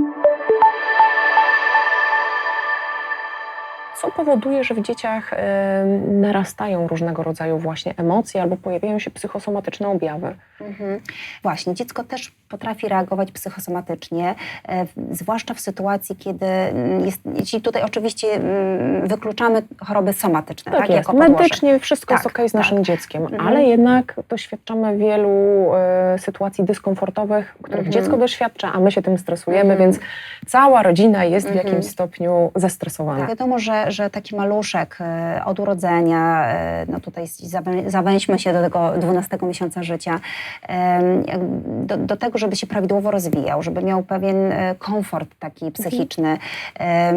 Thank you. Co powoduje, że w dzieciach e, narastają różnego rodzaju właśnie emocje albo pojawiają się psychosomatyczne objawy? Mhm. Właśnie, dziecko też potrafi reagować psychosomatycznie, e, zwłaszcza w sytuacji, kiedy mm, jest, jeśli tutaj oczywiście mm, wykluczamy choroby somatyczne, tak, Tak, jest. jako. Medycznie wszystko jest Tak, ok z naszym tak. dzieckiem, Mhm. ale jednak doświadczamy wielu e, sytuacji dyskomfortowych, których Mhm. dziecko doświadcza, a my się tym stresujemy, Mhm. więc cała rodzina jest w Mhm. jakimś stopniu zestresowana. Wiadomo, że, że taki maluszek e, od urodzenia, e, no tutaj zawę- zawęźmy się do tego 12 miesiąca życia, jak- do, do tego, żeby się prawidłowo rozwijał, żeby miał pewien e, komfort taki psychiczny, em,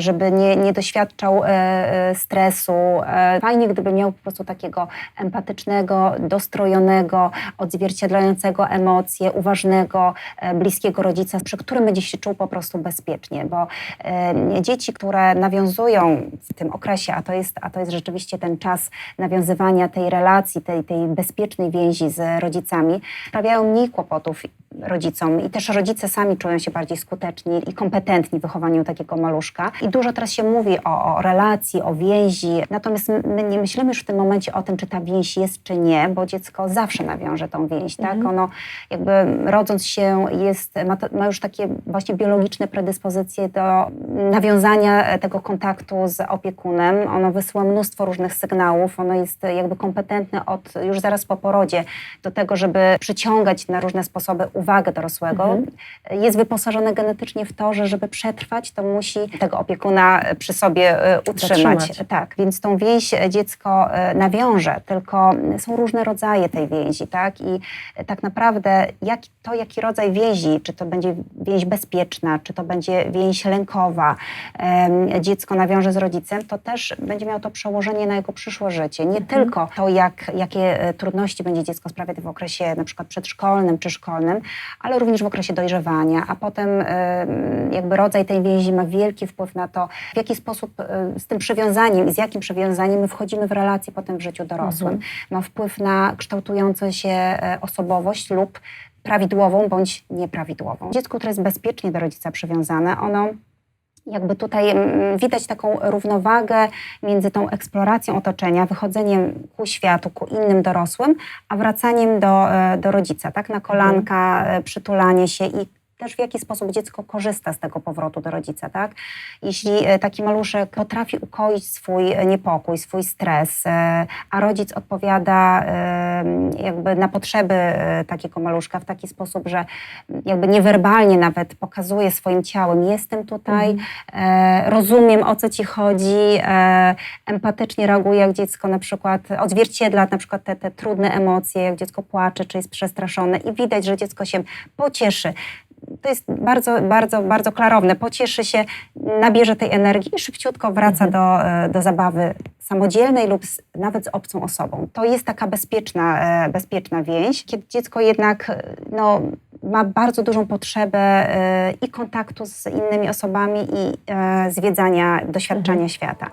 żeby nie, nie doświadczał e, e, stresu. E, Fajnie, gdyby miał po prostu takiego empatycznego, dostrojonego, odzwierciedlającego emocje, uważnego, e, bliskiego rodzica, przy którym będzie się czuł po prostu bezpiecznie, bo e, dzieci, które nawiązują w tym okresie, a to jest, a to jest rzeczywiście ten czas nawiązywania tej relacji, tej, tej bezpiecznej więzi z rodzicami, sprawiają mniej kłopotów rodzicom i też rodzice sami czują się bardziej skuteczni i kompetentni w wychowaniu takiego maluszka. I dużo teraz się mówi o, o relacji, o więzi, natomiast my nie myślimy już w tym momencie o tym, czy ta więź jest, czy nie, bo dziecko zawsze nawiąże tą więź, tak? Ono jakby rodząc się jest, ma, to, ma już takie właśnie biologiczne predyspozycje do nawiązania tego kontaktu z opiekunem. Ono wysyła mnóstwo różnych sygnałów, ono jest jakby kompetentne od już zaraz po porodzie do tego, żeby przyciągać na różne sposoby uwagę dorosłego. Jest wyposażone genetycznie w to, że żeby przetrwać, to musi tego opiekuna przy sobie e, utrzymać. Zatrzymać. Tak, więc tą więź dziecko e, nawiąże, tylko są różne rodzaje tej więzi, tak? I e, tak naprawdę jak, to, jaki rodzaj więzi, czy to będzie więź bezpieczna, czy to będzie więź lękowa, dziecko nawiąże z rodzicem, to też będzie miało to przełożenie na jego przyszłe życie. Nie tylko to, jak, jakie e, trudności będzie dziecko sprawiać w okresie na przykład przedszkolnym czy szkolnym, ale również w okresie dojrzewania, a potem em, jakby rodzaj tej więzi ma wielki wpływ na to, w jaki sposób z tym przywiązaniem i z jakim przywiązaniem my wchodzimy w relacje potem w życiu dorosłym. Ma wpływ na kształtującą się e, osobowość lub prawidłową bądź nieprawidłową. Dziecko, które jest bezpiecznie do rodzica przywiązane, ono jakby tutaj mm, widać taką równowagę między tą eksploracją otoczenia, wychodzeniem ku światu, ku innym dorosłym, a wracaniem do, e, do rodzica, tak? Na kolanka, e, przytulanie się i też w jaki sposób dziecko korzysta z tego powrotu do rodzica, tak? Jeśli e, taki maluszek potrafi ukoić swój e, niepokój, swój stres, e, a rodzic odpowiada jakby na potrzeby takiego maluszka w taki sposób, że jakby niewerbalnie nawet pokazuje swoim ciałem, jestem tutaj, e, rozumiem o co ci chodzi, empatycznie reaguje, jak dziecko na przykład odzwierciedla na przykład te, te trudne emocje, jak dziecko płacze, czy jest przestraszone i widać, że dziecko się pocieszy. To jest bardzo, bardzo, bardzo klarowne. Pocieszy się, nabierze tej energii i szybciutko wraca do, e, do zabawy samodzielnej lub z, nawet z obcą osobą. To jest taka bezpieczna, e, bezpieczna więź, kiedy dziecko jednak e, no, ma bardzo dużą potrzebę i kontaktu z innymi osobami i zwiedzania, doświadczania świata.